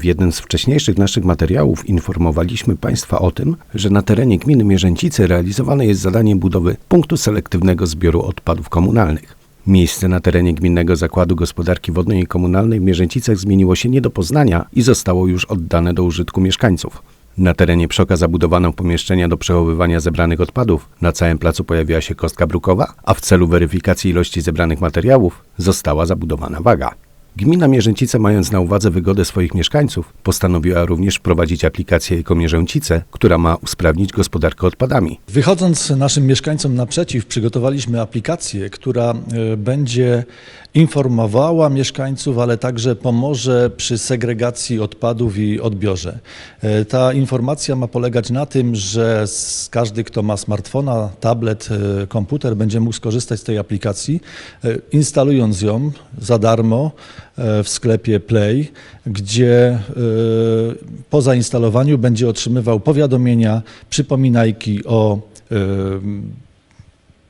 W jednym z wcześniejszych naszych materiałów informowaliśmy Państwa o tym, że na terenie gminy Mierzęcice realizowane jest zadanie budowy punktu selektywnego zbioru odpadów komunalnych. Miejsce na terenie Gminnego Zakładu Gospodarki Wodnej i Komunalnej w Mierzęcicach zmieniło się nie do poznania i zostało już oddane do użytku mieszkańców. Na terenie Przoka zabudowano pomieszczenia do przechowywania zebranych odpadów. Na całym placu pojawiła się kostka brukowa, a w celu weryfikacji ilości zebranych materiałów została zabudowana waga. Gmina Mierzęcice, mając na uwadze wygodę swoich mieszkańców, postanowiła również wprowadzić aplikację Ekomierzęcice, która ma usprawnić gospodarkę odpadami. Wychodząc naszym mieszkańcom naprzeciw, przygotowaliśmy aplikację, która e, będzie informowała mieszkańców, ale także pomoże przy segregacji odpadów i odbiorze. E, Ta informacja ma polegać na tym, że każdy, kto ma smartfona, tablet, e, komputer, będzie mógł skorzystać z tej aplikacji, e, instalując ją za darmo w sklepie Play, gdzie po zainstalowaniu będzie otrzymywał powiadomienia, przypominajki o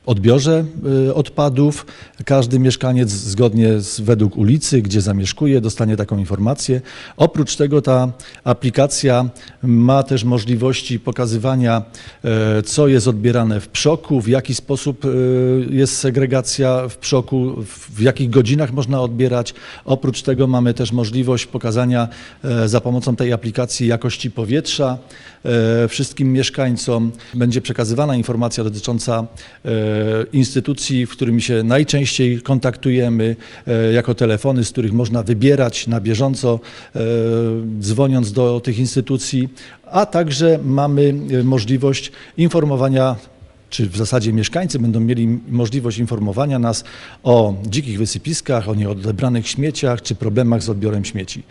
odbiorze y, odpadów. Każdy mieszkaniec zgodnie z, według ulicy, gdzie zamieszkuje, dostanie taką informację. Oprócz tego ta aplikacja ma też możliwości pokazywania, e, co jest odbierane w przoku, w jaki sposób e, jest segregacja w przoku, w- jakich godzinach można odbierać. Oprócz tego mamy też możliwość pokazania e, za pomocą tej aplikacji jakości powietrza wszystkim mieszkańcom. Będzie przekazywana informacja dotycząca instytucji, w którymi się najczęściej kontaktujemy, e, jako telefony, z których można wybierać na bieżąco, e, dzwoniąc do tych instytucji, a także mamy e, możliwość informowania czy w zasadzie mieszkańcy będą mieli możliwość informowania nas o dzikich wysypiskach, o nieodebranych śmieciach czy problemach z odbiorem śmieci.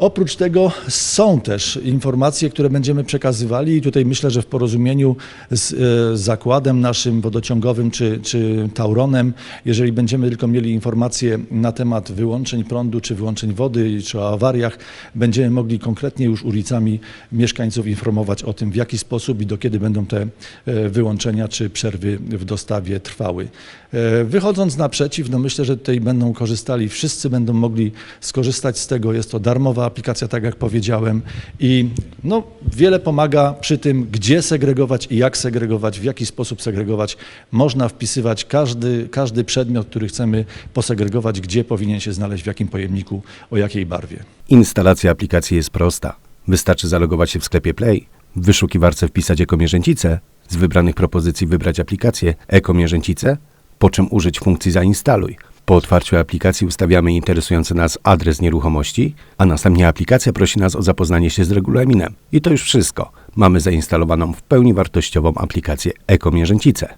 Oprócz tego są też informacje, które będziemy przekazywali i tutaj myślę, że w porozumieniu z e, zakładem naszym wodociągowym czy, czy Tauronem, jeżeli będziemy tylko mieli informacje na temat wyłączeń prądu czy wyłączeń wody czy o awariach, będziemy mogli konkretnie już ulicami mieszkańców informować o tym, w jaki sposób i do kiedy będą te e, wyłączenia czy przerwy w dostawie trwały. E, Wychodząc naprzeciw, no myślę, że tutaj będą korzystali, wszyscy będą mogli skorzystać z tego. Jest to darmowa aplikacja, tak jak powiedziałem i no, wiele pomaga przy tym, gdzie segregować i jak segregować, w jaki sposób segregować. Można wpisywać każdy, każdy przedmiot, który chcemy posegregować, gdzie powinien się znaleźć, w jakim pojemniku, o jakiej barwie. Instalacja aplikacji jest prosta. Wystarczy zalogować się w sklepie Play, w wyszukiwarce wpisać Ekomierzęcice, z wybranych propozycji wybrać aplikację Ekomierzęcice, po czym użyć funkcji Zainstaluj. Po otwarciu aplikacji ustawiamy interesujący nas adres nieruchomości, a następnie aplikacja prosi nas o zapoznanie się z regulaminem. I to już wszystko. Mamy zainstalowaną w pełni wartościową aplikację Ekomierzęcice.